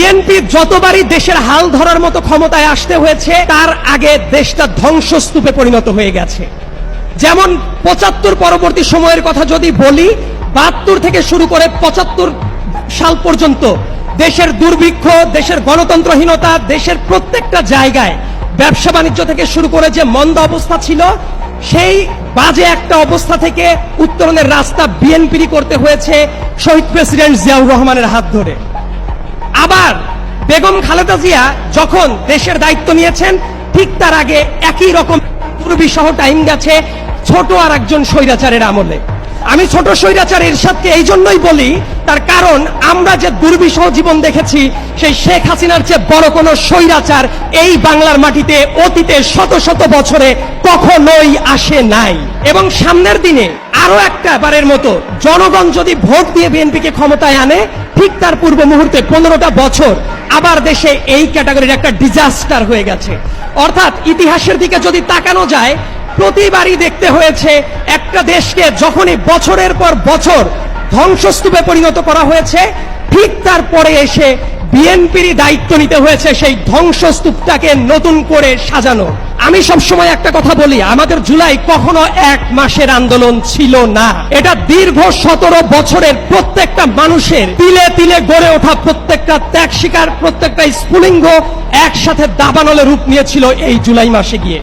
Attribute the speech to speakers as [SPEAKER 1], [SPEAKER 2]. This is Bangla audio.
[SPEAKER 1] বিএনপি যতবারই দেশের হাল ধরার মতো ক্ষমতায় আসতে হয়েছে, তার আগে দেশটা ধ্বংসস্তূপে পরিণত হয়ে গেছে। যেমন পঁচাত্তর পরবর্তী সময়ের কথা যদি বলি, বাহাত্তর থেকে শুরু করে পঁচাত্তর সাল পর্যন্ত দেশের দুর্ভিক্ষ, দেশের গণতন্ত্রহীনতা, দেশের প্রত্যেকটা জায়গায় ব্যবসা বাণিজ্য থেকে শুরু করে যে মন্দ অবস্থা ছিল, সেই বাজে একটা অবস্থা থেকে উত্তরণের রাস্তা বিএনপিরই করতে হয়েছে শহীদ প্রেসিডেন্ট জিয়াউর রহমানের হাত ধরে। বেগম খালেদা জিয়া যখন দেশের দায়িত্ব নিয়েছেন, ঠিক তার আগে একই রকম দুর্বিসহ টাইম গেছে ছোট আর একজন স্বৈরাচারের আমলে। আমি ছোট স্বৈরাচার এরশাদকে এই জন্যই বলি, তার কারণ আমরা যে দুর্বিষহ জীবন দেখেছি, সেই শেখ হাসিনার চেয়ে বড় কোনো স্বৈরাচার এই বাংলার মাটিতে অতীতে শত শত বছরে কখনোই আসে নাই। এবং সামনের দিনে আরও একটা বারের মতো জনগণ যদি ভোট দিয়ে বিএনপিকে ক্ষমতায় আনে, ঠিক তার পূর্ব মুহূর্তে পনেরোটা বছর আবার দেশে এই ক্যাটাগরির একটা ডিজাস্টার হয়ে গেছে। অর্থাৎ ইতিহাসের দিকে যদি তাকানো যায়, প্রতিবারই দেখতে হয়েছে একটা দেশকে যখনই বছরের পর বছর ধ্বংসস্তূপে পরিণত করা হয়েছে, ঠিক তারপরে এসে বিএনপিরই দায়িত্ব নিতে হয়েছে সেই ধ্বংসস্তূপটাকে নতুন করে সাজানো। আমি সবসময় একটা কথা বলি, আমাদের জুলাই কখনো এক মাসের আন্দোলন ছিল না। এটা দীর্ঘ সতেরো বছরের প্রত্যেকটা মানুষের তিলে তিলে গড়ে ওঠা প্রত্যেকটা ত্যাগ শিকার, প্রত্যেকটা স্ফুলিঙ্গ একসাথে দাবানলে রূপ নিয়েছিল এই জুলাই মাসে গিয়ে।